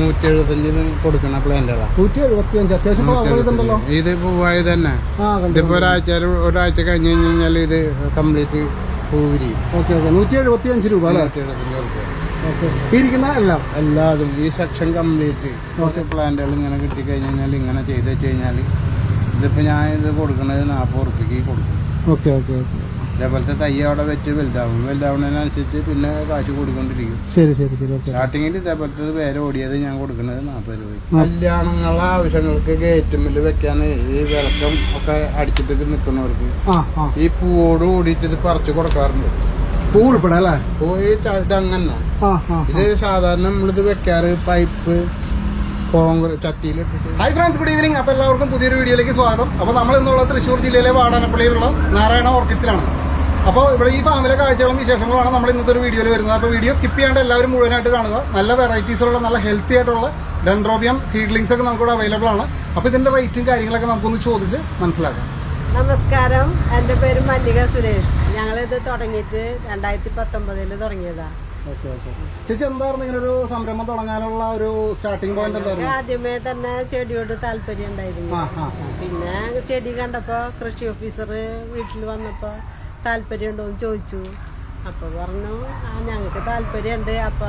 നൂറ്റി എഴുപത്തഞ്ചിന് കൊടുക്കണ പ്ലാന്റുകളാണ് നൂറ്റി എഴുപത്തി അഞ്ച് അത്യാവശ്യം ഫ്ലവർ ഇതുണ്ടല്ലോ ഇത് പൂവായി തന്നെ ഇതിപ്പോ ഒരാഴ്ച ഒരാഴ്ച കഴിഞ്ഞ് കഴിഞ്ഞാൽ ഇത് കംപ്ലീറ്റ് പൂവിരി ഓക്കെ ഓക്കെ. നൂറ്റി എഴുപത്തി അഞ്ച് രൂപ അല്ലേ? നൂറ്റി എഴുപത്തഞ്ച് കൊടുക്കുക ഓക്കെ. ഇരിക്കുന്ന എല്ലാം? എല്ലാതും ഈ സെക്ഷൻ കംപ്ലീറ്റ് ഓക്കെ. പ്ലാന്റുകൾ ഇങ്ങനെ കിട്ടി കഴിഞ്ഞാൽ ഇങ്ങനെ ചെയ്ത് വെച്ച് കഴിഞ്ഞാൽ ഇതിപ്പോൾ ഞാൻ ഇത് കൊടുക്കുന്നത് നാൽപ്പത് ഉറുപ്പിക്ക് കൊടുക്കും. Okay okay okay. ഇതേപോലത്തെ തൈ അവിടെ വെച്ച് വലുതാവും. വലുതാവുന്നതിനനുസരിച്ച് പിന്നെ കാശ് കൂടിക്കൊണ്ടിരിക്കും. ശരി ശരി ശരി സ്റ്റാർട്ടിങ്ങിൽ ഇതേപോലത്തെ പേര് ഓടിയത് ഞാൻ കൊടുക്കുന്നത് നാൽപ്പത് രൂപ കല്യാണങ്ങളെ ആവശ്യങ്ങൾക്ക് ഗേറ്റുമ്മിൽ വെക്കാൻ ഈ വിളക്കം ഒക്കെ അടിച്ചിട്ട് നിൽക്കുന്നവർക്ക് ഈ പൂവോട് ഓടിയിട്ട് ഇത് പറിച്ചു കൊടുക്കാറുണ്ട്. പൂ ഉൾപ്പെടെ അല്ലേ? പൂ ഈ ഇത് അങ്ങനെ ഇത് സാധാരണ നമ്മളിത് വെക്കാറ് pipe hi friends good evening അപ്പോൾ എല്ലാവർക്കും പുതിയൊരു വീഡിയോയിലേക്ക് സ്വാഗതം. അപ്പോൾ നമ്മൾ ഇന്നുള്ള തൃശ്ശൂർ ജില്ലയിലെ വാടാനപ്പള്ളിയിലുള്ള നാരായണ ഓർക്കിഡ്സിലാണ്. അപ്പോൾ ഇവിടെ ഈ ഫാമിലെ കാഴ്ചകളും വിശേഷങ്ങളുമാണ് നമ്മൾ ഇന്നത്തെ ഒരു വീഡിയോയിൽ വരുന്നത്. അപ്പോൾ വീഡിയോ സ്കിപ്പ് ചെയ്യാണ്ട് എല്ലാവരും മുഴുവനായിട്ട് കാണുക. നല്ല വെറൈറ്റീസിലുള്ള നല്ല ഹെൽത്തി ആയിട്ടുള്ള ഡെൻഡ്രോബിയം സീഡ്ലിങ്സ് ഒക്കെ നമുക്കിവിടെ അവൈലബിൾ ആണ്. അപ്പോൾ ഇതിന്റെ റേറ്റും കാര്യങ്ങളൊക്കെ നമുക്കൊന്ന് ചോദിച്ച് മനസ്സിലാക്കാം. നമസ്കാരം. എന്റെ പേര് മല്ലിക സുരേഷ്. ഞങ്ങളിത് തുടങ്ങിയിട്ട് രണ്ടായിരത്തി പത്തൊമ്പതിൽ തുടങ്ങിയതാണ് ചേച്ചി എന്തായിരുന്നു ഇങ്ങനെ ഒരു സംരംഭം തുടങ്ങാനുള്ള ഒരു സ്റ്റാർട്ടിംഗ് പോയിന്റ് എന്തായിരുന്നു? ആദ്യമേ തന്നെ ചെടിയോട് താല്പര്യം ഉണ്ടായിരുന്നു. പിന്നെ ചെടി കണ്ടപ്പോ കൃഷി ഓഫീസർ വീട്ടിൽ വന്നപ്പോ താല്പര്യം ഉണ്ടോ എന്ന് ചോദിച്ചു. അപ്പോൾ പറഞ്ഞു ആ ഞങ്ങൾക്ക് താല്പര്യമുണ്ട്. അപ്പൊ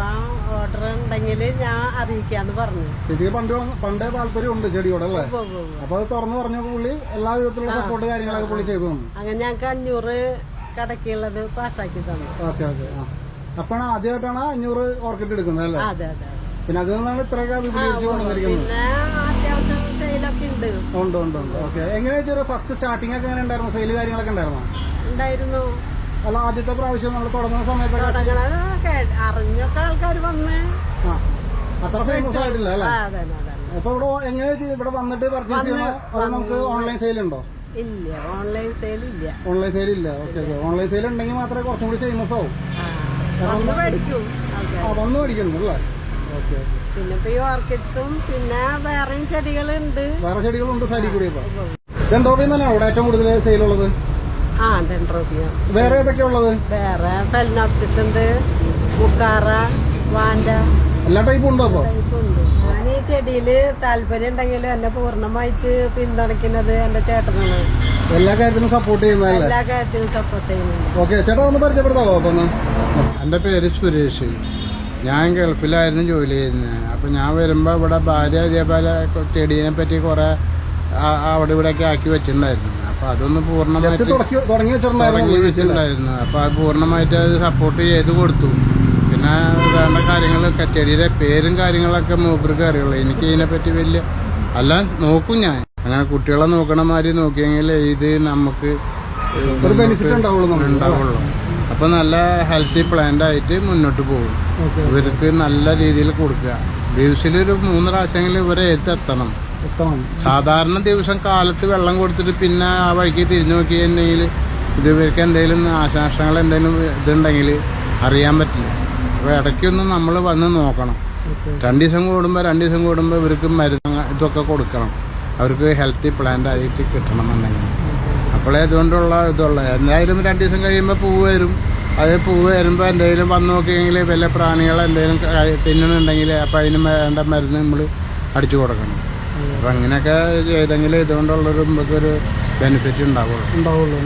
ഓർഡർ ഉണ്ടെങ്കിൽ ഞാൻ അറിയിക്കാന്ന് പറഞ്ഞു. ചേച്ചിക്ക് പണ്ട് പണ്ടേ താല്പര്യമുണ്ട് ചെടിയോട് അല്ലേ? ഉവ്വ്. അത് തുറന്നു പറഞ്ഞു പുള്ളി എല്ലാ വിധത്തിലുള്ള സപ്പോർട്ട് കാര്യങ്ങളൊക്കെ പുള്ളി ചെയ്തു തന്നു. അങ്ങനെ ഞങ്ങൾക്ക് അഞ്ഞൂറ് കടക്കുള്ളത് പാസ്സാക്കി തന്നു. ഓക്കെ ഓക്കെ ആ. അപ്പോഴാണ് ആദ്യമായിട്ടാണ് അഞ്ഞൂറ് ഓർക്കിഡ് എടുക്കുന്നത് അല്ലേ? അതെ അതെ പിന്നെ അതിൽ നിന്നാണ് ഇത്രയൊക്കെ വിപുലീകരിച്ച് കൊണ്ടുവന്നിരിക്കുന്നത്. ഉണ്ട്. ഉണ്ട് ഉണ്ട് ഓക്കെ. എങ്ങനെയാ ഫസ്റ്റ് സ്റ്റാർട്ടിംഗ് ഒക്കെ എങ്ങനെ ഉണ്ടായിരുന്നു? സെയിൽ കാര്യങ്ങളൊക്കെ ഉണ്ടായിരുന്നോ? ഉണ്ടായിരുന്നു. അല്ല ആദ്യത്തെ പ്രാവശ്യം നമ്മൾ തുടങ്ങുന്ന സമയത്ത് തുടങ്ങണത് അറിഞ്ഞൊക്കെ ആൾക്കാർ വന്ന്. അത്ര ഫേമസ് ആയിട്ടില്ല അല്ലേ? ആ, അതന്നെ അതന്നെ അപ്പൊ ഇവിടെ എങ്ങനെയാ ഇവിടെ വന്നിട്ട് പർച്ചേസ് ചെയ്യണോ? അതോ നമുക്ക് ഓൺലൈൻ സെയിൽ ഉണ്ടോ? ഇല്ല ഓൺലൈൻ സെയിൽ ഇല്ല. ഓൺലൈൻ സെയിൽ ഇല്ല. ഓക്കെ ഓക്കെ ഓൺലൈൻ സെയിൽ ഉണ്ടെങ്കിൽ മാത്രമേ കുറച്ചും കൂടി ഫേമസ് ആവും. ആ, വന്ന് മേടിക്കും. ആൾക്കാർ ആ വന്നു മേടിക്കുന്നു അല്ലേ? ഓക്കെ ഓക്കെ പിന്നെ ഇപ്പൊ ഈ ഓർക്കിഡ്സും പിന്നെ വേറെയും ചെടികളുണ്ട്. വേറെ ചെടികളുണ്ട് സൈഡിൽ കൂടി ഇപ്പൊ. രണ്ടോപ്പിൽ തന്നെയാണ് ഇവിടെ ഏറ്റവും കൂടുതൽ സെയിൽ ഉള്ളത്? ആ ഡെൻഡ്രോബിയ വേറെ ഏതൊക്കെയുള്ളത് വേറെ ഫെലിനോപ്സിസ് ഉണ്ട് മുക്കാറ വാൻഡ എല്ലാ ടൈപ്പും ഉണ്ടോ അപ്പൊ? ഞാൻ ഈ ചെടിയിൽ താല്പര്യം ഉണ്ടെങ്കിലും എന്നെ പൂർണമായിട്ട് പിന്തുണയ്ക്കുന്നത് എന്റെ ചേട്ടനാണ്. എല്ലാ കാര്യത്തിനും സപ്പോർട്ട് ചെയ്യുന്നതല്ലേ? എല്ലാ കാര്യത്തിലും സപ്പോർട്ട് ചെയ്യുന്നുണ്ട്. ഓക്കെ ചേട്ടാ ഒന്ന് പരിചയപ്പെടുത്താവോ അപ്പൊ ഒന്ന്? എന്റെ പേര് സുരേഷ്. ഞാൻ ഗൾഫിലായിരുന്നു ജോലി ചെയ്യുന്നത്. അപ്പോൾ ഞാൻ വരുമ്പോൾ ഇവിടെ ഭാര്യ ഇതേപോലെ ചെടീനെ പറ്റി കുറേ ആ- അവിടെ ഇവിടെയൊക്കെ ആക്കി വെച്ചിട്ടുണ്ടായിരുന്നു. അപ്പം അതൊന്ന് പൂർണമായിട്ട് തുടങ്ങി വെച്ചിട്ടുണ്ടായിരുന്നു അപ്പം അത് പൂർണമായിട്ട് അത് സപ്പോർട്ട് ചെയ്ത് കൊടുത്തു. പിന്നെ വേണ്ട കാര്യങ്ങളൊക്കെ ചെടിയുടെ പേരും കാര്യങ്ങളൊക്കെ മൂപ്പർക്ക് അറിയുള്ളൂ. എനിക്ക് ഇതിനെപ്പറ്റി വലിയ അല്ല നോക്കും ഞാൻ. അങ്ങനെ കുട്ടികളെ നോക്കണ മാതിരി നോക്കിയെങ്കിൽ ഇത് നമുക്ക് ഉണ്ടാവുള്ളൂ അപ്പൊ നല്ല ഹെൽത്തി പ്ലാന്റ് ആയിട്ട് മുന്നോട്ട് പോകും. ഇവർക്ക് നല്ല രീതിയിൽ കൊടുക്കുക. ദിവസത്തിൽ ഒരു മൂന്ന് പ്രാവശ്യമെങ്കിലും ഇവരെ എത്തെത്തണം എത്തണം. സാധാരണ ദിവസം കാലത്ത് വെള്ളം കൊടുത്തിട്ട് പിന്നെ ആ വഴിക്ക് തിരിഞ്ഞു നോക്കിയിട്ടുണ്ടെങ്കിൽ ഇത് ഇവർക്ക് എന്തെങ്കിലും നാശനഷ്ടങ്ങൾ എന്തെങ്കിലും ഇതുണ്ടെങ്കിൽ അറിയാൻ പറ്റില്ല. അപ്പോൾ ഇടയ്ക്കൊന്ന് നമ്മൾ വന്ന് നോക്കണം. രണ്ടു ദിവസം കൂടുമ്പോൾ രണ്ട് ദിവസം കൂടുമ്പോൾ ഇവർക്ക് മരുന്ന് ഇതൊക്കെ കൊടുക്കണം. അവർക്ക് ഹെൽത്തി പ്ലാന്റ് ആയിട്ട് കിട്ടണമെന്നുണ്ടെങ്കിൽ. അപ്പോഴേ അതുകൊണ്ടുള്ള ഇതുള്ള. എന്തായാലും രണ്ട് ദിവസം കഴിയുമ്പോൾ പൂവ് വരും. അത് പൂവ് വരുമ്പോൾ എന്തെങ്കിലും വന്ന് നോക്കിയെങ്കിൽ വല്ല പ്രാണികൾ എന്തെങ്കിലും തിന്നണുണ്ടെങ്കിൽ അപ്പം അതിന് വേണ്ട മരുന്ന് നമ്മൾ അടിച്ചു കൊടുക്കണം. അപ്പം അങ്ങനെയൊക്കെ ചെയ്തെങ്കിൽ ഇതുകൊണ്ടുള്ളൊരു നമുക്കൊരു ബെനിഫിറ്റ് ഉണ്ടാവുള്ളൂ. ഉണ്ടാവുള്ളൂ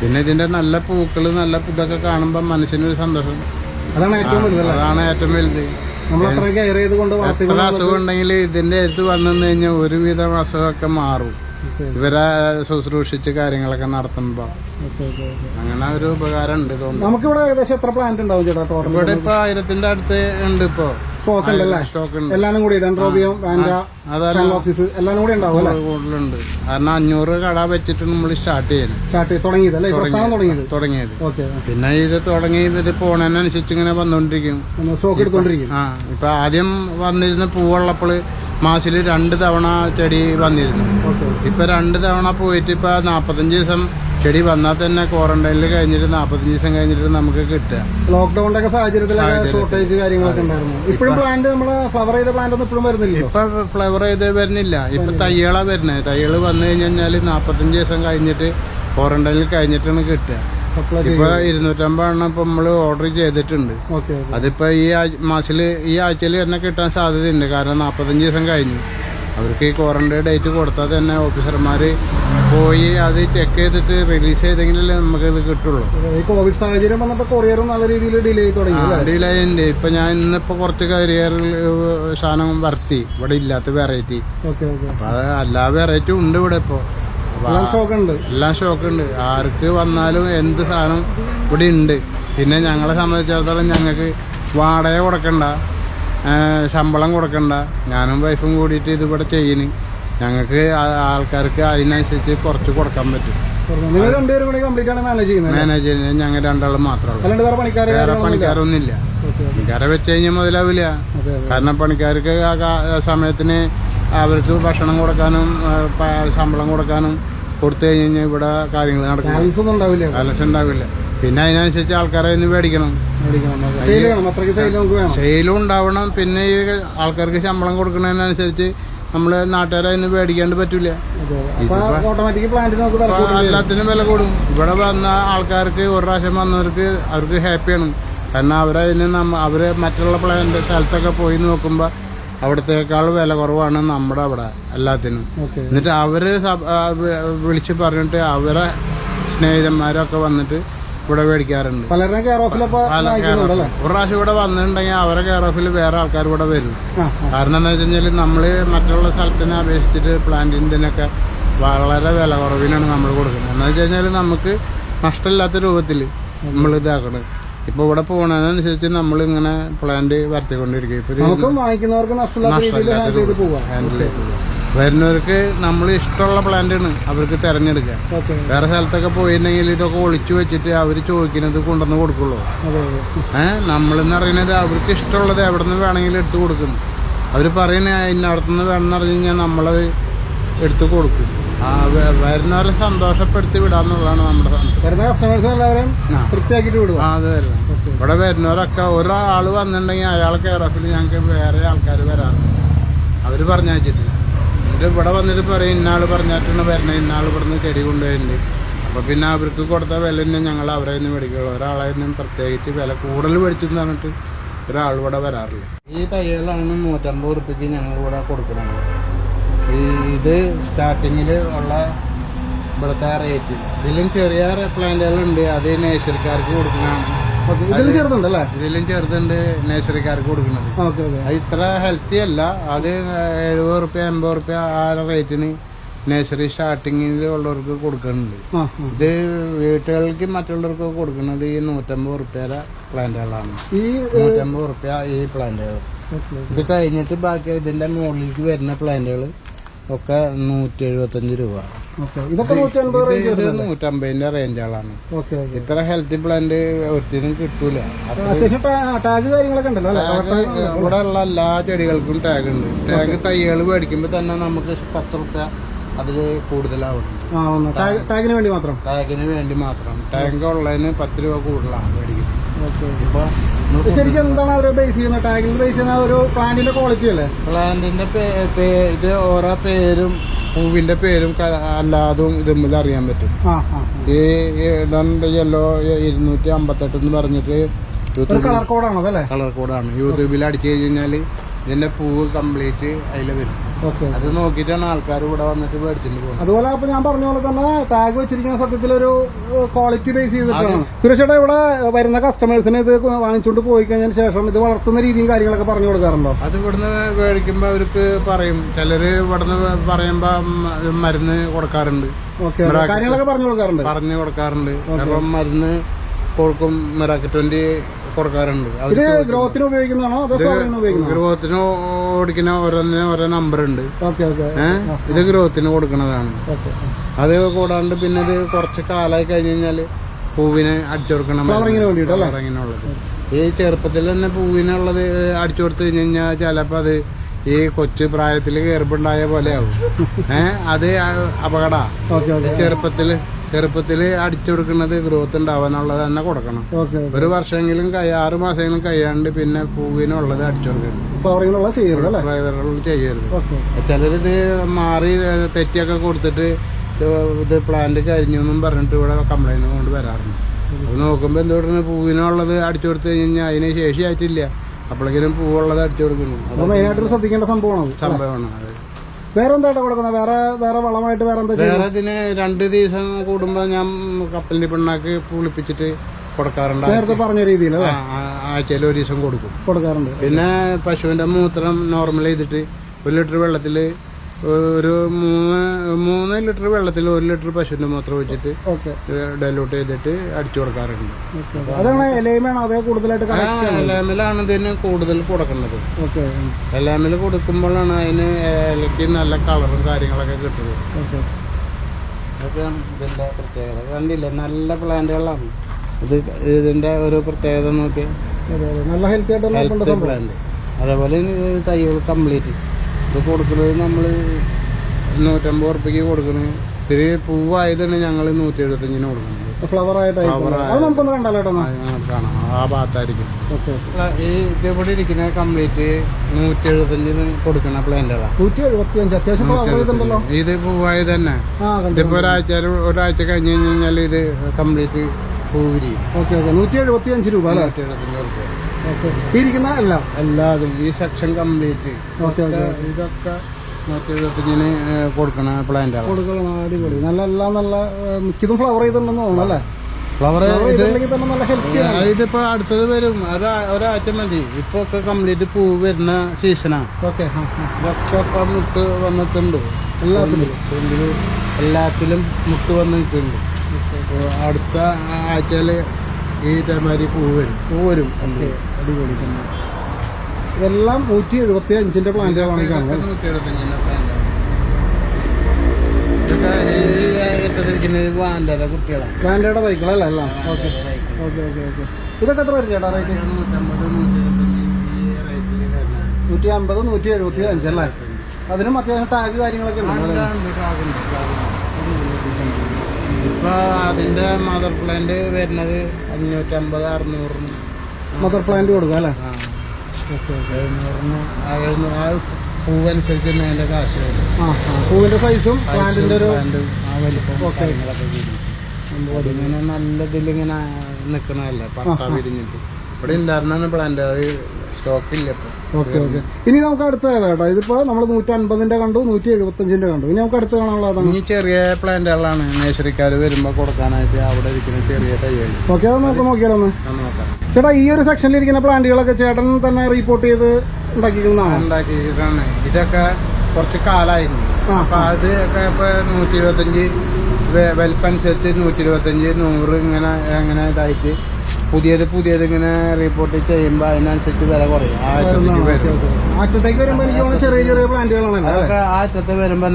പിന്നെ ഇതിന്റെ നല്ല പൂക്കൾ നല്ല ഇതൊക്കെ കാണുമ്പോൾ മനസ്സിനൊരു സന്തോഷം. അതാണ് ഏറ്റവും വലുത് അതാണ് ഏറ്റവും വലുത്. നമ്മൾ കെയർ ചെയ്തുകൊണ്ട് എത്ര അസുഖം ഉണ്ടെങ്കിൽ ഇതിന്റെ അടുത്ത് വന്നു കഴിഞ്ഞാൽ ഒരുവിധം അസുഖമൊക്കെ മാറും. ഇവരെ ശുശ്രൂഷിച്ച് കാര്യങ്ങളൊക്കെ നടത്തുമ്പോ. അങ്ങനെ ഒരു ഉപകാരം ഉണ്ട് തോന്നുന്നു. നമുക്കിവിടെ ഏകദേശം എത്ര പ്ലാന്റ് ഉണ്ടാവും ചേട്ടാ ഇവിടെ ഇപ്പൊ ആയിരത്തിന്റെ അടുത്ത് ഉണ്ട് ഇപ്പൊ. സ്റ്റോക്ക് ഉണ്ടല്ലേ സ്റ്റോക്ക് ഉണ്ട് എല്ലാം കൂടി ഡെൻട്രോബിയം ഓഫീസ് എല്ലാം കൂടി ഉണ്ടാവും അല്ലേ? കൂടുതലുണ്ട്. കാരണം അഞ്ഞൂറ് കട വെച്ചിട്ട് നമ്മൾ സ്റ്റാർട്ട് ചെയ്യുന്നത് സ്റ്റാർട്ട് ചെയ്ത് തുടങ്ങിയത് അല്ലേ? പ്രസ്ഥാനം തുടങ്ങിയത്. തുടങ്ങിയത്. ഓക്കെ പിന്നെ ഇത് തുടങ്ങി ഇത് പോണതിനനുസരിച്ച് ഇങ്ങനെ വന്നോണ്ടിരിക്കും. സ്റ്റോക്ക് എടുത്തോണ്ടിരിക്കും. ആ ഇപ്പൊ ആദ്യം വന്നിരുന്ന പൂവുള്ളപ്പോൾ മാസത്തിൽ രണ്ട് തവണ ചെടി വന്നിരുന്നു. ഇപ്പൊ രണ്ട് തവണ പോയിട്ട് ഇപ്പൊ നാപ്പത്തഞ്ച് ദിവസം ചെടി വന്നാൽ തന്നെ ക്വാറന്റൈനിൽ കഴിഞ്ഞിട്ട് നാപ്പത്തഞ്ച് ദിവസം കഴിഞ്ഞിട്ട് നമുക്ക് കിട്ടുക. ലോക്ക്ഡൌണിന്റെ ഒക്കെ സാഹചര്യത്തിലൊക്കെ ഷോർട്ടേജ് കാര്യങ്ങളൊക്കെ ഉണ്ടായിരുന്നു. ഇപ്പോഴും പ്ലാന്റ് നമ്മൾ ഫ്ലവർ ചെയ്ത പ്ലാന്റ് ഒന്നും ഇപ്പോഴും വരുന്നില്ലല്ലോ? ഇപ്പൊ ഫ്ലവർ ചെയ്ത് വരുന്നില്ല. ഇപ്പൊ തയ്യളാ വരുന്നത് തയ്യൾ വന്നു കഴിഞ്ഞാൽ നാപ്പത്തഞ്ച് ദിവസം കഴിഞ്ഞിട്ട് ക്വാറന്റൈനിൽ കഴിഞ്ഞിട്ടാണ് കിട്ടുക. ഇപ്പൊ ഇപ്പൊ ഇരുന്നൂറ്റമ്പതെണ്ണം ഇപ്പൊ നമ്മൾ ഓർഡർ ചെയ്തിട്ടുണ്ട്. അതിപ്പോ ഈ മാസത്തിൽ ഈ ആഴ്ചയിൽ തന്നെ കിട്ടാൻ സാധ്യതയുണ്ട്. കാരണം നാൽപ്പത്തഞ്ച് ദിവസം കഴിഞ്ഞു. അവർക്ക് ഈ ക്വാറന്റൈൻ ഡേറ്റ് കൊടുത്താൽ തന്നെ ഓഫീസർമാർ പോയി അത് ചെക്ക് ചെയ്തിട്ട് റിലീസ് ചെയ്തെങ്കിലല്ലേ നമുക്ക് ഇത് കിട്ടുള്ളൂ. ഈ കോവിഡ് സാഹചര്യം വന്നപ്പോൾ കൊറിയർ നല്ല രീതിയിൽ ഡിലേ ചെയ്ത് തുടങ്ങി ഡിലേ ഉണ്ട്. ഇപ്പൊ ഞാൻ ഇന്നിപ്പോ കുറച്ച് കരിയറിൽ സാധനം വർത്തി ഇവിടെ ഇല്ലാത്ത വെറൈറ്റി അപ്പൊ അത് എല്ലാ വെറൈറ്റി ഉണ്ട് ഇവിടെ ഇപ്പോ. എല്ലാം ഷോക്ക് ഉണ്ട്. ആർക്ക് വന്നാലും എന്ത് സാധനം ഇവിടെ ഉണ്ട്. പിന്നെ ഞങ്ങളെ സംബന്ധിച്ചിടത്തോളം ഞങ്ങൾക്ക് വാടക കൊടുക്കണ്ട. ശമ്പളം കൊടുക്കണ്ട. ഞാനും വൈഫും കൂടിയിട്ട് ഇതിവിടെ ചെയ്യുന്നു ഞങ്ങൾക്ക് ആൾക്കാർക്ക് അതിനനുസരിച്ച് കുറച്ച് കൊടുക്കാൻ പറ്റും. നിങ്ങൾ രണ്ടുപേരും കൂടി കംപ്ലീറ്റ് ആണ് മാനേജ് ചെയ്യുന്നത് മാനേജറിന് ഞങ്ങൾ രണ്ടാളും മാത്രമേ ഉള്ളൂ. വേറെ ഇല്ല? പണിക്കാരൊന്നുമില്ല. പണിക്കാരെ വെച്ച് കഴിഞ്ഞാൽ മുതലാവില്ല. കാരണം പണിക്കാർക്ക് സമയത്തിന് അവർക്ക് ഭക്ഷണം കൊടുക്കാനും ശമ്പളം കൊടുക്കാനും കൊടുത്തു കഴിഞ്ഞാൽ ഇവിടെ കാര്യങ്ങൾ നടക്കും ബാലൻസ് ഉണ്ടാവില്ല. പിന്നെ അതിനനുസരിച്ച് ആൾക്കാരെ ഒന്ന് മേടിക്കണം. സെയിലും ഉണ്ടാവണം. പിന്നെ ഈ ആൾക്കാർക്ക് ശമ്പളം കൊടുക്കുന്നതിനനുസരിച്ച് നമ്മൾ നാട്ടുകാരെ അതിന് മേടിക്കാണ്ട് പറ്റൂല. എല്ലാത്തിനും വില കൂടും. ഇവിടെ വന്ന ആൾക്കാർക്ക് ഒരു പ്രാവശ്യം വന്നവർക്ക് അവർക്ക് ഹാപ്പിയാണ് കാരണം അവരതിന് നമ്മ അവർ മറ്റുള്ള പ്ലാന്റ് സ്ഥലത്തൊക്കെ പോയി നോക്കുമ്പോൾ അവിടത്തേക്കാൾ വില കുറവാണ് നമ്മുടെ അവിടെ എല്ലാത്തിനും. എന്നിട്ട് അവർ വിളിച്ച് പറഞ്ഞിട്ട് അവരെ സ്നേഹിതന്മാരൊക്കെ വന്നിട്ട് ഇവിടെ മേടിക്കാറുണ്ട്. കെയർ ഓഫിലപ്പോ ഒരു പ്രാവശ്യം ഇവിടെ വന്നിട്ടുണ്ടെങ്കിൽ അവരെ കെയർ ഓഫിൽ വേറെ ആൾക്കാർ ഇവിടെ വരും. കാരണം എന്താ വെച്ച് കഴിഞ്ഞാൽ നമ്മൾ മറ്റുള്ള സ്ഥലത്തിനെ അപേക്ഷിച്ചിട്ട് പ്ലാന്റിന്റെനൊക്കെ വളരെ വില കുറവിനാണ് നമ്മൾ കൊടുക്കുന്നത്. എന്ന് വെച്ച് കഴിഞ്ഞാൽ നമുക്ക് നഷ്ടമില്ലാത്ത രൂപത്തിൽ നമ്മൾ ഇതാക്കണം ഇപ്പൊ ഇവിടെ പോകുന്നതിനനുസരിച്ച് നമ്മൾ ഇങ്ങനെ പ്ലാന്റ് വരത്തിക്കൊണ്ടിരിക്കും ഇപ്പൊ വാങ്ങിക്കുന്നവർക്ക് നഷ്ടമില്ലാത്ത രീതിയിൽ ചെയ്ത് പോവാം. വരുന്നവർക്ക് നമ്മൾ ഇഷ്ടമുള്ള പ്ലാന്റാണ് അവർക്ക് തിരഞ്ഞെടുക്കുക. വേറെ സ്ഥലത്തൊക്കെ പോയിട്ടുണ്ടെങ്കിൽ ഇതൊക്കെ ഒളിച്ചു വെച്ചിട്ട് അവർ ചോദിക്കുന്നത് കൊണ്ടുവന്ന് കൊടുക്കുള്ളൂ. ഏഹ് നമ്മളെന്ന് പറയുന്നത് അവർക്ക് ഇഷ്ടമുള്ളത് എവിടെ നിന്ന് വേണമെങ്കിലും എടുത്തു കൊടുക്കും. അവർ പറയുന്നത് ഇന്നടത്തുനിന്ന് വേണമെന്ന് പറഞ്ഞു കഴിഞ്ഞാൽ നമ്മളത് എടുത്തു കൊടുക്കും. വരുന്നവരെ സന്തോഷപ്പെടുത്തി വിടാന്നുള്ളതാണ് നമ്മുടെ അത് ഇവിടെ വരുന്നവരൊക്കെ ഒരാൾ വന്നിട്ടുണ്ടെങ്കിൽ അയാൾ കെയർ ഞങ്ങൾക്ക് വേറെ ആൾക്കാർ വരാറുണ്ട് അവർ പറഞ്ഞയച്ചിട്ടില്ല. എന്നിട്ട് ഇവിടെ വന്നിട്ട് പറയും ഇന്നാൾ പറഞ്ഞിട്ടാണ് വരണേ ഇന്നാൾ ഇവിടെ നിന്ന് ചെടി കൊണ്ടുവരുന്നത് അപ്പോൾ പിന്നെ അവർക്ക് കൊടുത്ത വില തന്നെ ഞങ്ങൾ അവരെ നിന്ന് മേടിക്കുള്ളൂ. ഒരാളെ നിന്നും പ്രത്യേകിച്ച് വില കൂടുതൽ മേടിച്ചു എന്ന് പറഞ്ഞിട്ട് ഒരാൾ ഇവിടെ വരാറില്ല. ഈ തയ്യലാണ് നൂറ്റമ്പത് റുപ്യക്ക് ഞങ്ങൾ ഇവിടെ കൊടുക്കുന്നത്. ഈ ഇത് സ്റ്റാർട്ടിങ്ങിൽ ഉള്ള ഇവിടുത്തെ റേറ്റ് ഇതിലും ചെറിയ പ്ലാന്റുകളുണ്ട് അത് നേഴ്സറിക്കാർക്ക് കൊടുക്കുന്നതാണ്. ഓക്കെ. ഇതിൽ ചെറുതുണ്ടല്ലേ? ഇതിലും ചെറുതുണ്ട് നേഴ്സറിക്കാർക്ക് കൊടുക്കുന്നത്. Okay okay. അത് ഇത്ര ഹെൽത്തി അല്ല. അത് എഴുപത് റുപ്യ എൺപത് റുപ്യ ആ റേറ്റിന് നഴ്സറി സ്റ്റാർട്ടിങ്ങിൽ ഉള്ളവർക്ക് കൊടുക്കുന്നുണ്ട്. ഇത് വീട്ടുകൾക്ക് മറ്റുള്ളവർക്ക് കൊടുക്കുന്നത് ഈ നൂറ്റമ്പത് റുപ്യയുടെ പ്ലാന്റുകളാണ് ഈ നൂറ്റമ്പത് റുപ്യ ഈ പ്ലാന്റുകൾ ഇത് കഴിഞ്ഞിട്ട് ബാക്കി ഇതിന്റെ മുകളിലേക്ക് വരുന്ന പ്ലാന്റുകൾ ഒക്കെ നൂറ്റി എഴുപത്തഞ്ച് രൂപ. ഇതൊക്കെ നൂറ്റമ്പതിന്റെ റേഞ്ചുകളാണ് ഇത്ര ഹെൽത്തി പ്ലാന്റ് ഒരിക്കലും കിട്ടൂല. ടാഗ് കാര്യങ്ങളൊക്കെ ഉണ്ടല്ലോ ഇവിടെ ഉള്ള എല്ലാ ചെടികൾക്കും ടാഗ് ഉണ്ട്. ടാഗ് തൈകൾ മേടിക്കുമ്പോ തന്നെ നമുക്ക് പത്ത് റുപ്യ അതിൽ കൂടുതലാവുന്നുണ്ട് ടാഗിന് വേണ്ടി മാത്രം. ടാഗിന് വേണ്ടി മാത്രം. ടാഗ് ഉള്ളതിന് പത്ത് രൂപ കൂടുതലാണ് മേടിക്കുന്നത്. ശരിക്കും എന്താണ് ബേസ് ചെയ്യുന്നത്? ടാഗിൽ ബേസ് ചെയ്യുന്ന ഒരു പ്ലാന്റിന്റെ ക്വാളിറ്റി അല്ലേ? പ്ലാന്റിന്റെ ഇത് ഓരോ പേരും പൂവിന്റെ പേരും അല്ലാതും ഇതുമ്മിൽ അറിയാൻ പറ്റും. ഈ ഇടണ്ട് യെല്ലോ ഇരുന്നൂറ്റി അമ്പത്തെട്ട് എന്ന് പറഞ്ഞിട്ട് കളർ കോഡാണ് കളർ കോഡാണ് യൂട്യൂബിൽ അടിച്ചു കഴിഞ്ഞാൽ ഇതിന്റെ പൂവ് കംപ്ലീറ്റ് അതിൽ വരും. അത് നോക്കിയിട്ടാണ് ആൾക്കാർ ഇവിടെ വന്നിട്ട് മേടിച്ചിട്ട് പോകുന്നത്. അതുപോലെ അപ്പൊ ഞാൻ പറഞ്ഞ പോലെ തന്നെ ടാഗ് വെച്ചിരിക്കുന്ന സത്യത്തിൽ ഒരു ക്വാളിറ്റി ബേസ് ചെയ്തിട്ടാണ്. സുരക്ഷയുടെ ഇവിടെ വരുന്ന കസ്റ്റമേഴ്സിന് ഇത് വാങ്ങിച്ചുകൊണ്ട് പോയി കഴിഞ്ഞതിന് ശേഷം ഇത് വളർത്തുന്ന രീതിയും കാര്യങ്ങളൊക്കെ പറഞ്ഞു കൊടുക്കാറുണ്ടോ? അത് ഇവിടുന്ന് മേടിക്കുമ്പോ അവർക്ക് പറയും. ചിലര് ഇവിടുന്ന് പറയുമ്പോ മരുന്ന് കൊടുക്കാറുണ്ട്. കാര്യങ്ങളൊക്കെ പറഞ്ഞു കൊടുക്കാറുണ്ട്. പറഞ്ഞു കൊടുക്കാറുണ്ട്. അപ്പം മരുന്ന് കൊടുക്കും. മിറാക്കി ട്വന്റി കൊടുക്കാറുണ്ട് ഇത് ഗ്രോത്തിന് ഉപയോഗിക്കുന്നതാണോ അതോ ഗ്രോത്തിന് ഓടിക്കുന്ന ഓരോന്നിനും ഓരോ നമ്പർ ഉണ്ട് ഇത് ഗ്രോത്തിന് കൊടുക്കുന്നതാണ്. അത് കൂടാണ്ട് പിന്നെ ഇത് കുറച്ച് കാലമായി കഴിഞ്ഞ് കഴിഞ്ഞാൽ പൂവിനെ അടിച്ചു കൊടുക്കണം? ഫ്ലവറിങ്ങിനുള്ളത് ഈ ചെറുപ്പത്തിൽ തന്നെ പൂവിനുള്ളത് അടിച്ചു കൊടുത്തു കഴിഞ്ഞ് കഴിഞ്ഞാൽ ചിലപ്പോൾ അത് ഈ കൊച്ചു പ്രായത്തിൽ കയറിപ്പുണ്ടായ പോലെ ആവും. ഏഹ് അത് അപകട. ഓക്കെ ചെറുപ്പത്തിൽ അടിച്ചു കൊടുക്കുന്നത് ഗ്രോത്ത് ഉണ്ടാവാനുള്ളത് തന്നെ കൊടുക്കണം. ഒരു വർഷമെങ്കിലും ആറ് മാസമെങ്കിലും കഴിയാണ്ട് പിന്നെ പൂവിനുള്ളത് അടിച്ചു കൊടുക്കണം ചെയ്യരുത് ചിലരിത് മാറി തെറ്റിയൊക്കെ കൊടുത്തിട്ട് ഇത് പ്ലാന്റ് കരിഞ്ഞു എന്നും പറഞ്ഞിട്ട് ഇവിടെ കംപ്ലൈന്റ് കൊണ്ട് വരാറുണ്ട്. അത് നോക്കുമ്പോൾ എന്തുകൊണ്ടാണ് പൂവിനുള്ളത് അടിച്ചു കൊടുത്തു കഴിഞ്ഞാൽ അതിന് ശേഷിയായിട്ടില്ല. അപ്പോഴെങ്കിലും പൂവുള്ളത് അടിച്ചു കൊടുക്കുന്നു. ശ്രദ്ധിക്കേണ്ട സംഭവമാണ് സംഭവമാണ് അത്. വേറെ എന്താ കൊടുക്കുന്നത് വേറെ വേറെ വളമായിട്ട് വേറെ എന്താ വേറെ ഇതിന് രണ്ട് ദിവസം കൂടുമ്പോ ഞാൻ കപ്പലിന്റെ പിണ്ണാക്ക് പുളിപ്പിച്ചിട്ട് കൊടുക്കാറുണ്ട് നേരത്തെ പറഞ്ഞ രീതിയിൽ ആഴ്ചയിൽ ഒരു ദിവസം കൊടുക്കും. കൊടുക്കാറുണ്ട്. പിന്നെ പശുവിന്റെ മൂത്രം നോർമൽ ചെയ്തിട്ട് ഒരു ലിറ്റർ വെള്ളത്തിൽ ഒരു മൂന്ന് മൂന്ന് ലിറ്റർ വെള്ളത്തിൽ ഒരു ലിറ്റർ പശുവിന്റെ മൂത്രം വെച്ചിട്ട് ഡൈലൂട്ട് ചെയ്തിട്ട് അടിച്ചു കൊടുക്കാറുണ്ട്. എല്ലാമിലാണ് ഇതിന് കൂടുതൽ കൊടുക്കുന്നത്. എല്ലാമിൽ ലാമിൽ കൊടുക്കുമ്പോഴാണ് അതിന് ഇലക്ക് നല്ല കളറും കാര്യങ്ങളൊക്കെ കിട്ടുന്നത്. ഇതിന്റെ പ്രത്യേകത. കണ്ടില്ലേ? നല്ല പ്ലാന്റുകളാണ് ഇത് ഇതിന്റെ ഒരു പ്രത്യേകത നോക്കി അതെ അതെ. നല്ല ഹെൽത്തി ആയിട്ടുള്ള പ്ലാന്റ് അതേപോലെ തൈകൾ കംപ്ലീറ്റ് ഇത് കൊടുക്കുന്നത് നമ്മൾ നൂറ്റമ്പത് ഉറപ്പിക്ക് കൊടുക്കുന്നത്. പിന്നെ പൂവായതാണ് ഞങ്ങൾ നൂറ്റി എഴുപത്തഞ്ചിന് കൊടുക്കുന്നത് ഫ്ലവർ ആയിട്ട് ആ, ആ, കാണാം. ആ ഭാഗത്തായിരിക്കും. ഈ ഇതേപോലെ ഇരിക്കുന്ന കംപ്ലീറ്റ് നൂറ്റി എഴുപത്തഞ്ചിന് കൊടുക്കുന്ന പ്ലാന്റുകളാണ് നൂറ്റി എഴുപത്തി അഞ്ച് അത്യാവശ്യം ഇത് പൂവായത് തന്നെ ഇതിപ്പോ ഒരാഴ്ച ഒരാഴ്ച കഴിഞ്ഞ് കഴിഞ്ഞാൽ ഇത് കംപ്ലീറ്റ് പൂവിരിയും. Okay okay. നൂറ്റി എഴുപത്തി അഞ്ച് രൂപ നൂറ്റി എഴുപത്തഞ്ച് ഓക്കെ ഇരിക്കുന്ന എല്ലാം എല്ലാതും ഈ സെക്ഷൻ കംപ്ലീറ്റ് ഇതൊക്കെ മറ്റേ എഴുപത്തഞ്ചിന് കൊടുക്കണ പ്ലാന്റ് കൊടുക്കണം അടിപൊളി. നല്ല എല്ലാം നല്ല മിക്കതും ഫ്ലവർ ചെയ്തിട്ടുണ്ടെന്ന് തോന്നുന്നു അല്ലേ? ഫ്ലവർ ഇതിപ്പോ അടുത്തത് വരും. ഒരാ- ഒരാഴ്ച മതി. ഇപ്പൊ ഒക്കെ കംപ്ലീറ്റ് പൂ വരുന്ന സീസണാണ് ഓക്കെ ഇതൊക്കെ മുട്ട് വന്നിട്ടുണ്ട്. എല്ലാത്തിലും. എല്ലാത്തിലും മുട്ട് വന്നിട്ടുണ്ട്. നിൽക്കുന്നുണ്ട് അടുത്ത ആഴ്ചയിൽ ഈ തേമാരി പൂ വരും പൂ വരും ഓക്കെ. അടിപൊളി തന്നെ. ഇതെല്ലാം നൂറ്റി എഴുപത്തി അഞ്ചിന്റെ പ്ലാന്റുകളാണ് കാണുന്നത് പ്ലാന്റയുടെ തൈക്കളല്ല എല്ലാം? ഓക്കെ. Okay okay okay. ഇതൊക്കെ എത്ര വരും ചേട്ടാ റേറ്റ് നൂറ്റി അമ്പത് നൂറ്റി എഴുപത്തി അഞ്ചല്ലേ അതിനും അത്യാവശ്യം ടാഗ് കാര്യങ്ങളൊക്കെ ഉണ്ട്. അല്ലേ? അതിന്റെ മദർ പ്ലാന്റ് വരുന്നത് അഞ്ഞൂറ്റമ്പത് അറുന്നൂറിന്. മദർ പ്ലാന്റ് കൊടുക്കുക അല്ലേ? ആ, എഴുന്നൂറിന് എഴുന്നൂറ് ആ പൂവനുസരിച്ച് അതിന്റെ കാശ് വരും. ആ ആ. പൂവിന്റെ സൈസും പ്ലാന്റിന്റെ ഒരു ആ വലിപ്പം ഓക്കെ. ഇങ്ങനെ നല്ല ഇതിലിങ്ങനെ നിക്കണതല്ലേ? പട്ട വിരിഞ്ഞിട്ട്. ഇവിടെ ഉണ്ടായിരുന്നാണ് പ്ലാന്റ് അത് സ്റ്റോക്കില്ല ഇപ്പൊ ഓക്കെ ഓക്കെ. ഇനി നമുക്ക് അടുത്ത ഏതാ കേട്ടോ? ഇതിപ്പോ നമ്മൾ നൂറ്റി അൻപതിന്റെ കണ്ടു നൂറ്റി എഴുപത്തഞ്ചിന്റെ കണ്ടു. ഇനി നമുക്ക് അടുത്ത കാണാനുള്ളതാണ് ഇനി ചെറിയ പ്ലാന്റുകളാണ് നേഴ്സറിക്കാർ വരുമ്പോ കൊടുക്കാനായിട്ട് അവിടെ ഇരിക്കുന്ന ചെറിയ തൈകൾ ഓക്കെ അത് നമുക്ക് നോക്കിയാലോ ഒന്ന്. ചേട്ടാ ഈ ഒരു സെക്ഷനിൽ ഇരിക്കുന്ന പ്ലാന്റുകളൊക്കെ ചേട്ടൻ തന്നെ റിപ്പോർട്ട് ചെയ്ത് ഉണ്ടാക്കിക്കുന്നതാണ് ഉണ്ടാക്കിയിട്ടാണ് ഇതൊക്കെ കുറച്ച് കാലായിരുന്നു. അപ്പൊ അത് ഒക്കെ ഇപ്പൊ നൂറ്റി ഇരുപത്തഞ്ച് അഞ്ച് വലിപ്പനുസരിച്ച് നൂറ്റി ഇരുപത്തഞ്ച് നൂറ് ഇങ്ങനെ അങ്ങനെ ഇതായിട്ട് പുതിയത് പുതിയത് ഇങ്ങനെ റിപ്പോർട്ട് ചെയ്യുമ്പോൾ അതിനനുസരിച്ച് വില കുറയും. ആറ്റത്തേക്ക് അറ്റത്തേക്ക് വരുമ്പോ ചെറിയ ചെറിയ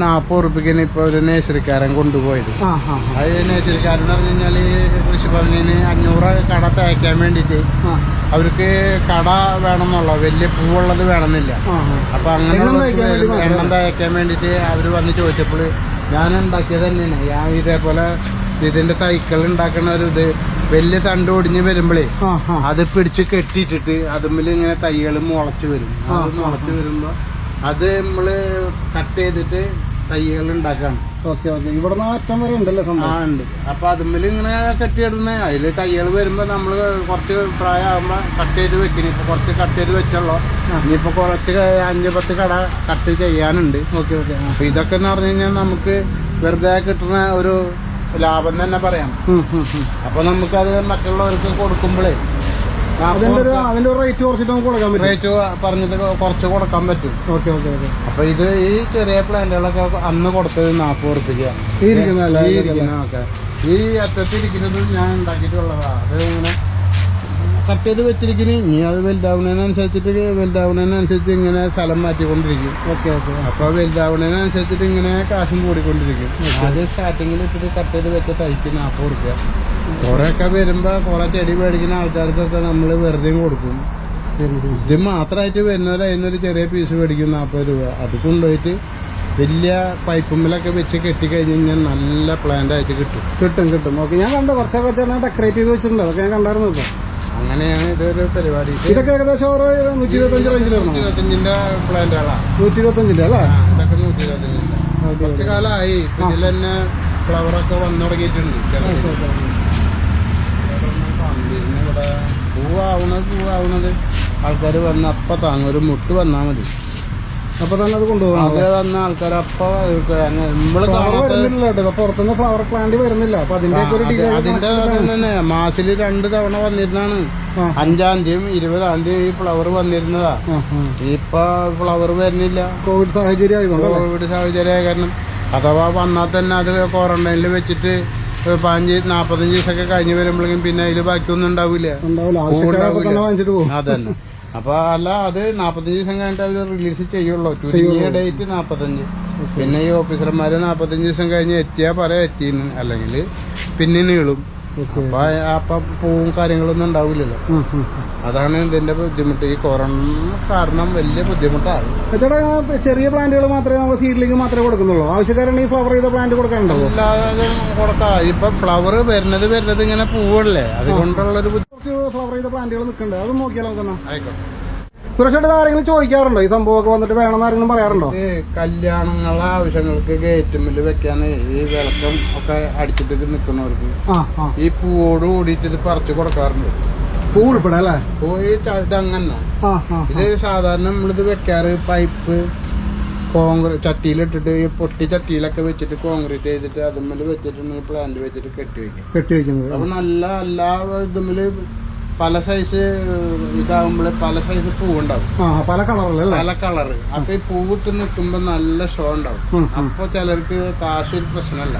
നാൽപ്പത് ഇപ്പൊ ഒരു നേശ്രിക്കാരൻ കൊണ്ടുപോയത്. അത് അത് നേഴ്സറിക്കാരൻ പറഞ്ഞു കഴിഞ്ഞാൽ കൃഷിഭവനിന് അഞ്ഞൂറ് കട തയ്ക്കാൻ വേണ്ടിയിട്ട് അവർക്ക് കട വേണമെന്നുള്ള വലിയ പൂവുള്ളത് വേണമെന്നില്ല. അപ്പൊ അങ്ങനെ എണ്ണം തയ്ക്കാൻ വേണ്ടി മാത്രം. വേണ്ടിട്ട് അവർ വന്ന് ചോദിച്ചപ്പോൾ ഞാൻ ഉണ്ടാക്കിയത് തന്നെയാണ്. ഞാൻ ഇതേപോലെ ഇതിന്റെ തൈക്കൾ ഉണ്ടാക്കുന്ന ഒരു ഇത് വലിയ തണ്ട് ഒടിഞ്ഞ് വരുമ്പോഴേ അത് പിടിച്ച് കെട്ടിയിട്ടിട്ട് അതുമ്മിൽ ഇങ്ങനെ തൈകൾ മുളച്ചു വരും. അത് മുളച്ചു വരുമ്പോ അത് നമ്മൾ കട്ട് ചെയ്തിട്ട് തൈകൾ ഉണ്ടാക്കാണ്. Okay okay. ഇവിടെ നിന്ന് അറ്റം വരെ ഉണ്ടല്ലോ ആ ഉണ്ട്. അപ്പൊ അതുമ്മിൽ ഇങ്ങനെ കെട്ടിയിടുന്ന. അതിൽ തൈകൾ വരുമ്പോ നമ്മൾ കുറച്ച് പ്രായമാകുമ്പോ കട്ട് ചെയ്ത് വെക്കണം ഇപ്പൊ കുറച്ച് കട്ട് ചെയ്ത് വെച്ചുള്ളൂ ഇനിയിപ്പോ കുറച്ച് അഞ്ച് പത്ത് കട കട്ട് ചെയ്യാനുണ്ട്. Okay okay. അപ്പൊ ഇതൊക്കെ എന്ന് പറഞ്ഞു കഴിഞ്ഞാൽ നമുക്ക് വെറുതെ കിട്ടുന്ന ഒരു ലാഭം തന്നെ പറയാം. അപ്പൊ നമുക്കത് മറ്റുള്ളവർക്ക് കൊടുക്കുമ്പോഴേ അതിന്റെ റേറ്റ് കുറച്ചിട്ട് നമുക്ക് കൊടുക്കാൻ പറ്റും. റേറ്റ് പറഞ്ഞിട്ട് കുറച്ച് കൊടുക്കാൻ പറ്റും. Okay okay okay. അപ്പൊ ഇത് ഈ ചെറിയ പ്ലാന്റുകളൊക്കെ അന്ന് കൊടുത്തത് നാൽപ്പത് ഉറുപ്പിക്കാണ് ഈ അറ്റത്തിരിക്കുന്നത് ഞാൻ ഉണ്ടാക്കിയിട്ടുള്ളതാ. അത് ഇങ്ങനെ കട്ട് ചെയ്ത് വെച്ചിരിക്കുന്നു ഇനി അത് വലുതാവുന്നതിനനുസരിച്ചിട്ട് വലുതാവുന്നതിനനുസരിച്ച് ഇങ്ങനെ സ്ഥലം മാറ്റിക്കൊണ്ടിരിക്കും. Okay okay. അപ്പൊ വലുതാവുന്നതിനനുസരിച്ചിട്ട് ഇങ്ങനെ കാശും കൂടിക്കൊണ്ടിരിക്കും. അത് സ്റ്റാർട്ടിങ്ങിൽ ഇട്ടിട്ട് കട്ട് ചെയ്ത് വെച്ച തൈക്ക് നാൽപ്പത് ഉറുപ്പ്യ കുറെയൊക്കെ വരുമ്പോ കുറെ ചെടി മേടിക്കുന്ന ആൾക്കാർക്കൊക്കെ നമ്മൾ വെറുതെ കൊടുക്കും. ഇത് മാത്രമായിട്ട് വരുന്നവരെ അതിനൊരു ചെറിയ പീസ് മേടിക്കും നാൽപ്പത് രൂപ. അത് കൊണ്ടുപോയിട്ട് വലിയ പൈപ്പുമ്മിലൊക്കെ വെച്ച് കെട്ടിക്കഴിഞ്ഞ് കഴിഞ്ഞാൽ നല്ല പ്ലാന്റ് ആയിട്ട് കിട്ടും. കിട്ടും കിട്ടും. ഓക്കെ ഞാൻ കണ്ടു. കുറച്ചൊക്കെ ഡെക്കറേറ്റ് ചെയ്ത് വെച്ചിട്ടുണ്ട്? അതൊക്കെ ഞാൻ കണ്ടായിരുന്നു ഇപ്പൊ അങ്ങനെയാണ് ഇതൊരു പരിപാടി. ഇത് ഇതൊക്കെ ഏകദേശം ഒരു നൂറ്റി ഇരുപത്തഞ്ച് റേഞ്ചിൽ വരണം ഇരുപത്തഞ്ചിന്റെ പ്ലാന്റുകളാണ് നൂറ്റി ഇരുപത്തഞ്ചിന്റെ അല്ലേ ഇതൊക്കെ നൂറ്റി ഇരുപത്തഞ്ചിന്റെ കുറച്ച് കാലമായി. ഇതിൽ തന്നെ ഫ്ലവറൊക്കെ വന്നു തുടങ്ങിയിട്ടുണ്ട് ഇവിടെ പൂവാവണത് പൂവാവണത്. ആൾക്കാർ വന്ന് അപ്പം താങ്ങും. ഒരു മുട്ട് വന്നാ മതി. അപ്പൊ തന്നെ അത് കൊണ്ടുപോകാം അത് വന്ന ആൾക്കാർ അപ്പം നമ്മൾ കാണാത്ത പുറത്തുനിന്ന് ഫ്ലവർ പ്ലാന്റ് വരുന്നില്ല. അപ്പൊ അതിന്റെ അതിന്റെ തന്നെ. മാസിൽ രണ്ട് തവണ വന്നിരുന്നാണ്. അഞ്ചാം തീയതിയും ഇരുപതാം തീയതി ഈ ഫ്ലവർ വന്നിരുന്നതാ. ഇപ്പൊ ഫ്ലവർ വരുന്നില്ല. കോവിഡ് സാഹചര്യം കോവിഡ് സാഹചര്യമായ കാരണം. അഥവാ വന്നാൽ തന്നെ അത് ക്വാറന്റൈനിൽ വെച്ചിട്ട് പതിനഞ്ച് നാപ്പത്തഞ്ച് ദിവസമൊക്കെ കഴിഞ്ഞ് വരുമ്പോഴേക്കും പിന്നെ അതിൽ ബാക്കിയൊന്നും ഉണ്ടാവില്ല. അതന്നെ. അപ്പൊ അല്ല അത് നാപ്പത്തഞ്ച് ദിവസം കഴിഞ്ഞിട്ട് അവർ റിലീസ് ചെയ്യുള്ളൂ. ചുരുങ്ങിയ ഡേറ്റ് നാപ്പത്തഞ്ച്. പിന്നെ ഈ ഓഫീസർമാര് നാപ്പത്തഞ്ച് ദിവസം കഴിഞ്ഞ് എത്തിയാ പറയാ എത്തിന്ന്. അല്ലെങ്കിൽ പിന്നെ നീളും. അപ്പൊ അപ്പൊ പൂവും കാര്യങ്ങളൊന്നും ഉണ്ടാവില്ലല്ലോ. അതാണ് ഇതിന്റെ ബുദ്ധിമുട്ട്. ഈ കൊറോണ കാരണം വലിയ ബുദ്ധിമുട്ടാണ്. ചേട്ടാ ചെറിയ പ്ലാന്റുകൾ മാത്രമേ നമ്മൾ സീഡിലേക്ക് മാത്രമേ കൊടുക്കുന്നുള്ളൂ. ഈ ഫ്ലവർ ചെയ്ത പ്ലാന്റ് കൊടുക്കാനുണ്ടാവോ അല്ലാതെ കൊടുക്കാം. ഇപ്പൊ ഫ്ലവർ വരുന്നത് വരുന്നത് ഇങ്ങനെ പൂവല്ലേ. അതുകൊണ്ടുള്ള ഒരു കുറച്ച് ഫ്ലവർ ചെയ്ത പ്ലാന്റുകൾ നിൽക്കുന്നുണ്ട് അത് നോക്കിയാലോ നമുക്കെന്നാ സുരക്ഷയുടെ ആരെങ്കിലും ചോദിക്കാറുണ്ടോ? ഈ സംഭവമൊക്കെ വന്നിട്ട് വേണമെന്ന് ആരെങ്കിലും പറയാറുണ്ടോ? ഇത് കല്യാണങ്ങളെ ആവശ്യങ്ങൾക്ക് ഗേറ്റുമ്മിൽ വെക്കാൻ ഈ വിളക്കം ഒക്കെ അടിച്ചിട്ട് നിൽക്കുന്നവർക്ക് ഈ പൂവോട് കൂടിയിട്ട് ഇത് പറിച്ചു കൊടുക്കാറുണ്ട്. പൂ ഉൾപ്പെടെ അല്ലേ? പൂ ഈ ത- ഇതങ്ങനെ ആ ആ ഇത് സാധാരണ നമ്മളിത് വെക്കാറ് പൈപ്പ് കോൺക്രീറ്റ് ചട്ടിയിലിട്ടിട്ട് ഈ പൊട്ടി ചട്ടിയിലൊക്കെ വെച്ചിട്ട് കോൺക്രീറ്റ് ചെയ്തിട്ട് അതുമ്മൽ വെച്ചിട്ട് പ്ലാന്റ് വെച്ചിട്ട് കെട്ടി വെക്കും. കെട്ടി വെക്കുന്നത്. അപ്പൊ നല്ല എല്ലാ ഇതുമ്മൽ പല സൈസ് ഇതാവുമ്പോൾ പല സൈസ് പൂവുണ്ടാവും. പല അല്ലേ? പല കളറ് അപ്പൊ ഈ പൂവിട്ട് നിൽക്കുമ്പോ നല്ല ഷോ ഉണ്ടാവും. അപ്പൊ ചിലർക്ക് കാശ് ഒരു പ്രശ്നമല്ല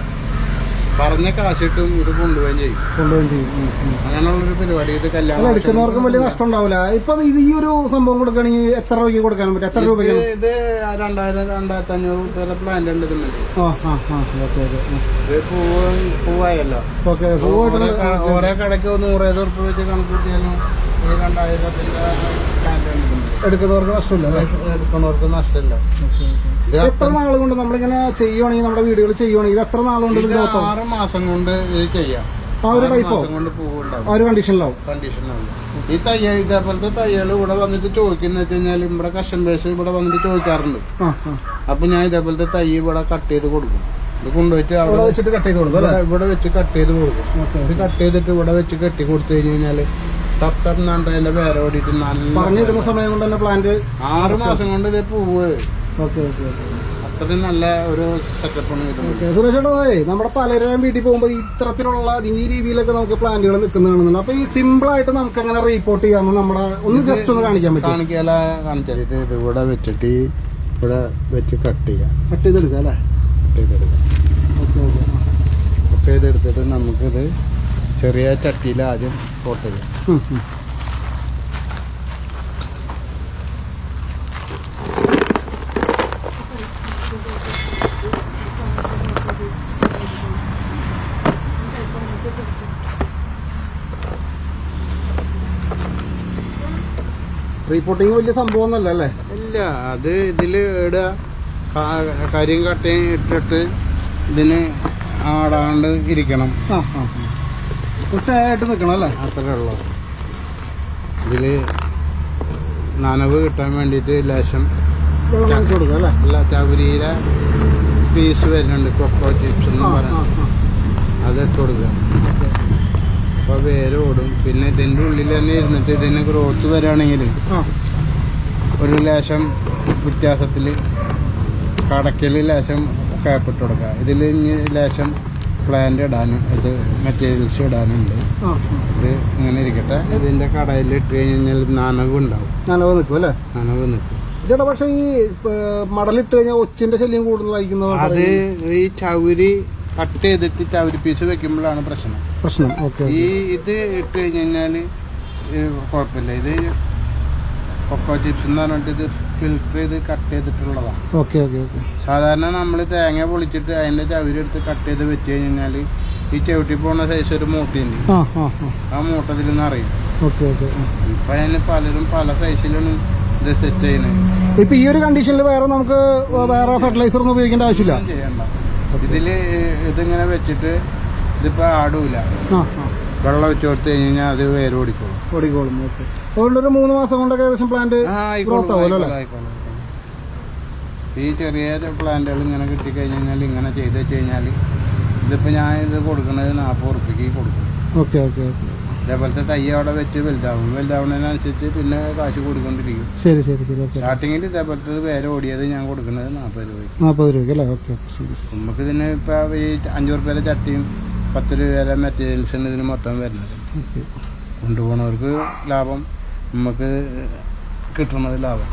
പറഞ്ഞ കാശ് കിട്ടും ഇത് കൊണ്ടുപോവുകയും ചെയ്യും. കൊണ്ടുപോവുകയും ചെയ്യും. അങ്ങനെയുള്ളൊരു പരിപാടി ഇത് കല്യാണം എടുക്കുന്നവർക്കും വലിയ നഷ്ടം ഉണ്ടാവില്ല ഇപ്പൊ ഇത് ഈ ഒരു സംഭവം കൊടുക്കുകയാണെങ്കിൽ എത്ര രൂപയ്ക്ക് കൊടുക്കാൻ പറ്റും? എത്ര രൂപ ഇത് രണ്ടായിരം രണ്ടായിരത്തി അഞ്ഞൂറ് രൂപയുടെ പ്ലാന്റ് ഉണ്ട് ഇതിനുണ്ട് ആ ആ ആ ഓക്കെ ഓക്കെ ഇത് പൂവ് പൂവായല്ലോ. ഓക്കെ ഓരോ കടയ്ക്ക് നൂറേത് ഉറുപ്പ് വെച്ച് കണക്ക് കൂട്ടിയാലും ഈ രണ്ടായിരത്തിന്റെ പ്ലാന്റ് ഇതിന്. എടുക്കുന്നവർക്ക് നഷ്ടമില്ല എടുക്കുന്നവർക്ക് നഷ്ടമില്ല. എത്ര നാൾ കൊണ്ട് നമ്മളിങ്ങനെ ചെയ്യുവാണെങ്കിൽ നമ്മുടെ വീടുകൾ ചെയ്യുവാണെങ്കിൽ ഇത് എത്ര നാൾ കൊണ്ട് ആറ് മാസം കൊണ്ട് ചെയ്യാം. ആ ഒരു ടൈപ്പോ ആ ഒരു കണ്ടീഷനിലാവും കണ്ടീഷനിലാവും ഈ തയ്യൽ ഇതേപോലത്തെ തയ്യൽ ഇവിടെ വന്നിട്ട് ചോദിക്കുന്ന വെച്ച് കഴിഞ്ഞാൽ ഇവിടെ കസ്റ്റമേഴ്സ് ഇവിടെ വന്നിട്ട് ചോദിക്കാറുണ്ട്. അപ്പൊ ഞാൻ ഇതേപോലത്തെ തൈ ഇവിടെ കട്ട് ചെയ്ത് കൊടുക്കും. ഇത് കൊണ്ടുപോയിട്ട് ഇവിടെ അവിടെ വെച്ചിട്ട് കട്ട് ചെയ്ത് കൊടുക്കും ഇവിടെ വെച്ച് കട്ട് ചെയ്ത് കൊടുക്കും. ഇത് കട്ട് ചെയ്തിട്ട് ഇവിടെ വെച്ച് കെട്ടി കൊടുത്തു കഴിഞ്ഞു കഴിഞ്ഞാൽ എന്നാണ്ട് അതിന്റെ വേറെ ഓടിയിട്ട് നല്ല പറഞ്ഞിരുന്ന സമയം കൊണ്ട് തന്നെ പ്ലാന്റ് ആറ് മാസം കൊണ്ട് ഇത് പൂവ്. അത്രയും നല്ല ഒരു സെറ്റപ്പാണ് നമ്മുടെ പലരും വീട്ടിൽ പോകുമ്പോൾ ഇത്തരത്തിലുള്ള ഈ രീതിയിലൊക്കെ നമുക്ക് പ്ലാന്റുകൾ നിൽക്കുന്നതാണെന്നുണ്ട്. അപ്പൊ ഈ സിമ്പിൾ ആയിട്ട് നമുക്ക് എങ്ങനെ റീപ്പോർട്ട് ചെയ്യാമെന്ന് നമ്മുടെ ഒന്ന് ജസ്റ്റ് ഒന്ന് കാണിക്കാൻ പറ്റും കാണിക്കാല കാണിച്ചാൽ ഇത് ഇവിടെ വെച്ചിട്ട് ഇവിടെ വെച്ച് കട്ട് ചെയ്യാം. കട്ട് ചെയ്തെടുക്കാം അല്ലേ? കട്ട് ചെയ്തെടുക്കാം. Okay okay. കട്ട് ചെയ്തെടുത്തിട്ട് നമുക്കിത് ചെറിയ ചട്ടിയിൽ ആദ്യം കോട്ട് ചെയ്യാം. റീപോർട്ടിങ് വലിയ സംഭവം ഒന്നല്ല അല്ലേ? ഇല്ല അത് ഇതിൽ ഇടുക കരിയും കട്ടയും ഇട്ടിട്ട് ഇതിന് ആടാണ്ട് ഇരിക്കണം. ആ ആ സ്റ്റേ ആയിട്ട് നിൽക്കണം അല്ലേ? അത്രേ ഉള്ളൂ. ഇതിൽ നനവ് കിട്ടാൻ വേണ്ടിയിട്ട് ലേശം വെള്ളം നനച്ച് കൊടുക്കുക അല്ലേ? അല്ല ചവരിയിലെ പീസ് വരുന്നുണ്ട് കൊക്കോ ചിപ്സ് എന്ന് പറയുന്നത് അത് ഇട്ട് കൊടുക്കുക. അപ്പോൾ വേരോടും ഓടും. പിന്നെ ഇതിന്റെ ഉള്ളിൽ തന്നെ ഇരുന്നിട്ട് ഇതിന് ഗ്രോത്ത് വരികയാണെങ്കിൽ ആ. ഒരു ലേശം വ്യത്യാസത്തിൽ കടക്കൽ ലേശം കാപ്പിട്ട് കൊടുക്കുക. ഇതിൽ ഇനി ലേശം പ്ലാന്റ് ഇടാനും ഇത് മെറ്റീരിയൽസ് ഇടാനുണ്ട്. ഇത് ഇങ്ങനെ ഇരിക്കട്ടെ. ഇതിന്റെ കടയിൽ ഇട്ട് കഴിഞ്ഞാൽ നനവ് ഉണ്ടാവും. നനവ് നിൽക്കും അല്ലേ? നനവ് നിൽക്കും. ചേട്ടാ പക്ഷേ ഈ മടലിട്ട് കഴിഞ്ഞാൽ ഒച്ചിന്റെ ശല്യം കൂടുതലായിരിക്കുന്ന അത് ഈ ചൗരി കട്ട് ചെയ്തിട്ട് പിശു വെക്കുമ്പോഴാണ് പ്രശ്നം. പ്രശ്നം. ഓക്കെ ഈ ഇത് ഇട്ട് കഴിഞ്ഞ് കഴിഞ്ഞാൽ കുഴപ്പമില്ല. ഇത് കൊക്കോ ചിപ്സ് എന്ന് പറഞ്ഞിട്ട് ഇത് ഫിൽറ്റർ ചെയ്ത് കട്ട് ചെയ്തിട്ടുള്ളതാണ്. Okay okay okay. സാധാരണ നമ്മൾ തേങ്ങ പൊളിച്ചിട്ട് അതിന്റെ ചവിരെടുത്ത് കട്ട് ചെയ്ത് വെച്ച് കഴിഞ്ഞാൽ ഈ ചവിട്ടി പോകുന്ന സൈസ് ഒരു മൂട്ടയുണ്ട്. ആ ആ ആ. ആ മൂട്ടത്തിൽ നിന്ന് അറിയും. ഓക്കെ ഓക്കെ ഇപ്പം അതിന് പലരും പല സൈസിലാണ് ഇത് സെറ്റ് ചെയ്യുന്നത്. ഇപ്പൊ ഈ ഒരു കണ്ടീഷനിൽ വേറെ നമുക്ക് വേറെ ഫെർട്ടിലൈസർ ഒന്നും ഉപയോഗിക്കേണ്ട ആവശ്യമില്ല? ചെയ്യണ്ട. ഇതിൽ ഇതിങ്ങനെ വെച്ചിട്ട് ഇതിപ്പോൾ ആടൂല വെള്ളം വെച്ച് കൊടുത്തു കഴിഞ്ഞ് കഴിഞ്ഞാൽ അത് വേര് ഓടിക്കോളും ഓടിക്കോളും ഓക്കെ അതുകൊണ്ട് ഒരു മൂന്ന് മാസം കൊണ്ടൊക്കെ ഏകദേശം പ്ലാന്റ് ഗ്രോത്ത് ആവുമല്ലോ. ഈ ചെറിയ പ്ലാന്റുകൾ ഇങ്ങനെ കിട്ടിക്കഴിഞ്ഞാൽ കഴിഞ്ഞാൽ ഇങ്ങനെ ചെയ്ത് വെച്ച് കഴിഞ്ഞാൽ ഇതിപ്പോൾ ഞാൻ ഇത് കൊടുക്കുന്നത് നാൽപ്പത് ഉറുപ്പിക്ക് കൊടുക്കും. ഓക്കെ ഓക്കെ ഓക്കെ ഇതേപോലത്തെ തൈ അവിടെ വെച്ച് വലുതാവും. വലുതാവുന്നതിനനുസരിച്ച് പിന്നെ കാശ് കൂടിക്കൊണ്ടിരിക്കും. ശരി ശരി ശരി. ഓക്കെ. സ്റ്റാർട്ടിങ്ങിൽ ഇതേപോലത്തെ പേര് ഓടിയത് ഞാൻ കൊടുക്കുന്നത് നാൽപ്പത് രൂപയ്ക്ക്. നാൽപ്പത് രൂപയ്ക്ക് അല്ലേ? Okay okay. ശരി ശരി. നമുക്ക് ഇതിന് ഇപ്പോൾ ഈ അഞ്ച് റുപ്യയിലെ ചട്ടിയും പത്ത് രൂപയിലെ മെറ്റീരിയൽസാണ് ഇതിന് മൊത്തം വരുന്നത്. ഓക്കെ. കൊണ്ടുപോകുന്നവർക്ക് ലാഭം. നമുക്ക് കിട്ടുന്നത് ലാഭം.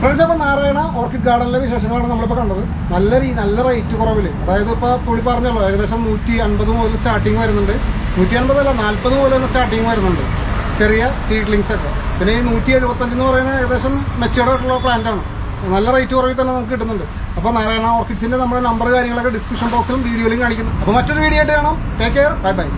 ഫ്രണ്ട്സ് അപ്പോൾ നാരായണ ഓർക്കിഡ് ഗാർഡനിലെ വിശേഷങ്ങളാണ് നമ്മളിപ്പോൾ കണ്ടത്. നല്ല രീ നല്ല റേറ്റ് കുറവിൽ. അതായത് ഇപ്പോൾ പുള്ളി പറഞ്ഞല്ലോ ഏകദേശം നൂറ്റി അൻപത് മുതൽ സ്റ്റാർട്ടിങ് വരുന്നുണ്ട്. നൂറ്റി അൻപതല്ല നാൽപ്പത് മുതൽ തന്നെ സ്റ്റാർട്ടിങ് വരുന്നുണ്ട്. ചെറിയ സീഡ്ലിങ്സ് ഒക്കെ. പിന്നെ ഈ നൂറ്റി എഴുപത്തഞ്ച് എന്ന് പറയുന്നത് ഏകദേശം മെച്ചുവർഡ് ആയിട്ടുള്ള പ്ലാന്റ് ആണ്. നല്ല റേറ്റ് കുറവിൽ തന്നെ നമുക്ക് കിട്ടുന്നുണ്ട്. അപ്പോൾ നാരായണ ഓർക്കിഡ്സിന്റെ നമ്മുടെ നമ്പർ കാര്യങ്ങളൊക്കെ ഡിസ്ക്രിപ്ഷൻ ബോക്സിലും വീഡിയോയിലും കാണിക്കുന്നു. അപ്പോൾ മറ്റൊരു വീഡിയോ ആയിട്ട് കാണാം. Take care bye bye